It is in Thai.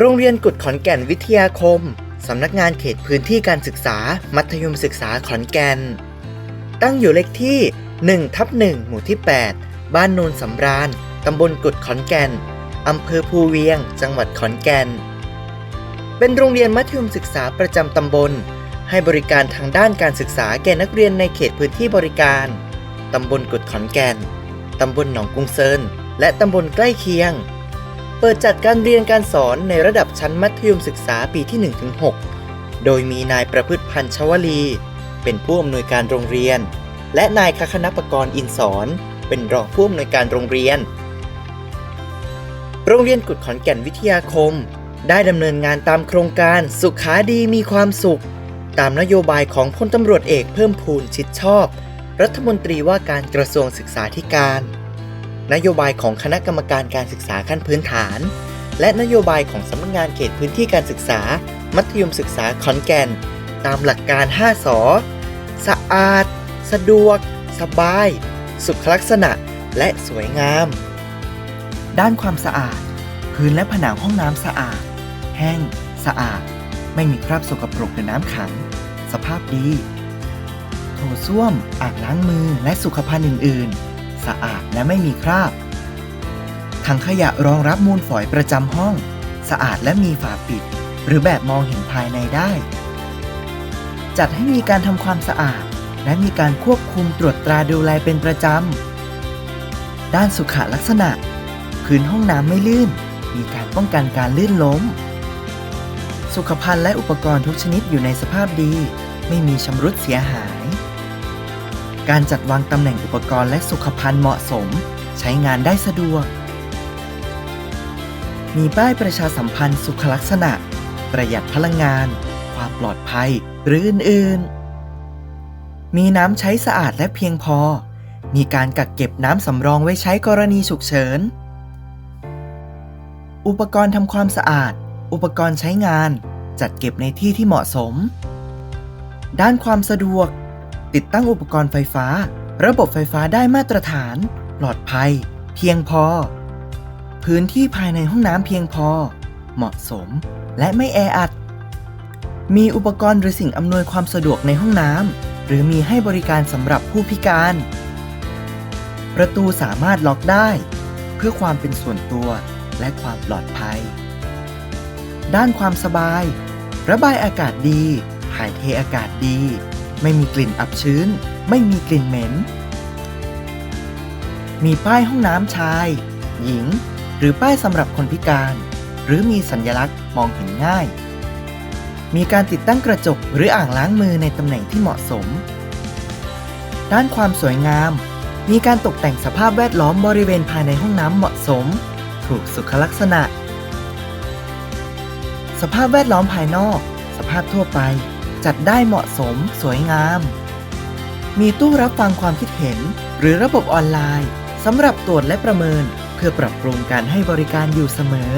โรงเรียนกุดขอนแก่นวิทยาคม สำนักงานเขตพื้นที่การศึกษา มัธยมศึกษาขอนแก่น ตั้งอยู่เลขที่1ทับ1หมู่ที่ 8 บ้านโนนสำราญ ตำบลกุดขอนแก่น อำเภอภูเวียง จังหวัดขอนแก่น เป็นโรงเรียนมัธยมศึกษาประจำตำบล ให้บริการทางด้านการศึกษาแก่นักเรียนในเขตพื้นที่บริการ ตำบลกุดขอนแก่น ตำบลหนองกรุงเซิน และตำบลใกล้เคียง เปิดจัดการเรียนการสอนในระดับชั้นมัธยมศึกษาปีที่ 1-6 โดยมีนายประพฤติพันธ์ชวลี เป็นผู้อำนวยการโรงเรียน และนายคคณปกรณ์อินสอน เป็นรองผู้อำนวยการโรงเรียน โรงเรียนกุดขอนแก่นวิทยาคม ได้ดำเนินงานตามโครงการสุขาดีมีความสุข ตามนโยบายของพลตำรวจเอกเพิ่มพูนชิดชอบ รัฐมนตรีว่าการกระทรวงศึกษาธิการ นโยบายของคณะกรรมการการศึกษาขั้นพื้นฐาน และนโยบายของสำนักงานเขตพื้นที่การศึกษา มัธยมศึกษาขอนแก่น ตามหลักการ 5สอสะอาด สะดวก สบาย สุขลักษณะ และสวยงาม ด้านความสะอาด พื้นและผนังห้องน้ำสะอาด แห้ง สะอาด ไม่มีคราบสกปรกหรือน้ำขัง สภาพดี โถส้วม อ่างล้างมือ และสุขภัณฑ์อื่น ๆ สะอาดและไม่มีคราบ ถังขยะรองรับมูลฝอยประจำห้อง สะอาดและมีฝาปิด หรือแบบมองเห็นภายในได้ จัดให้มีการทำความสะอาด และมีการควบคุมตรวจตราดูแลเป็นประจำ ด้านสุขลักษณะ พื้นห้องน้ำไม่ลื่น มีการป้องกันการลื่นล้ม สุขภัณฑ์และอุปกรณ์ทุกชนิดอยู่ในสภาพดี ไม่มีชำรุดเสียหาย การจัดวางตำแหน่งอุปกรณ์และสุขภัณฑ์เหมาะสม ใช้งานได้สะดวก มีป้ายประชาสัมพันธ์สุขลักษณะ ประหยัดพลังงาน ความปลอดภัย หรืออื่นๆ มีน้ำใช้สะอาดและเพียงพอ มีการกักเก็บน้ำสำรองไว้ใช้กรณีฉุกเฉิน อุปกรณ์ทำความสะอาด อุปกรณ์ใช้งาน จัดเก็บในที่ที่เหมาะสม ด้านความสะดวก ติดตั้งอุปกรณ์ไฟฟ้า ระบบไฟฟ้าได้มาตรฐาน ปลอดภัย เพียงพอ พื้นที่ภายในห้องน้ำเพียงพอ เหมาะสม และไม่แออัด มีอุปกรณ์หรือสิ่งอำนวยความสะดวกในห้องน้ำหรือมีให้บริการสำหรับผู้พิการ ประตูสามารถล็อกได้ เพื่อความเป็นส่วนตัวและความปลอดภัย ด้านความสบาย ระบายอากาศดีถ่ายเทอากาศดี ไม่มีกลิ่นอับชื้น ไม่มีกลิ่นเหม็น มีป้ายห้องน้ำชาย หญิง หรือป้ายสำหรับคนพิการ หรือมีสัญลักษณ์มองเห็นง่าย มีการติดตั้งกระจกหรืออ่างล้างมือในตำแหน่งที่เหมาะสม ด้านความสวยงาม มีการตกแต่งสภาพแวดล้อมบริเวณภายในห้องน้ำเหมาะสม ถูกสุขลักษณะ สภาพแวดล้อมภายนอก สภาพทั่วไป จัดได้เหมาะสมสวยงาม มีตู้รับฟังความคิดเห็น หรือระบบออนไลน์สำหรับตรวจและประเมิน เพื่อปรับปรุงการให้บริการอยู่เสมอ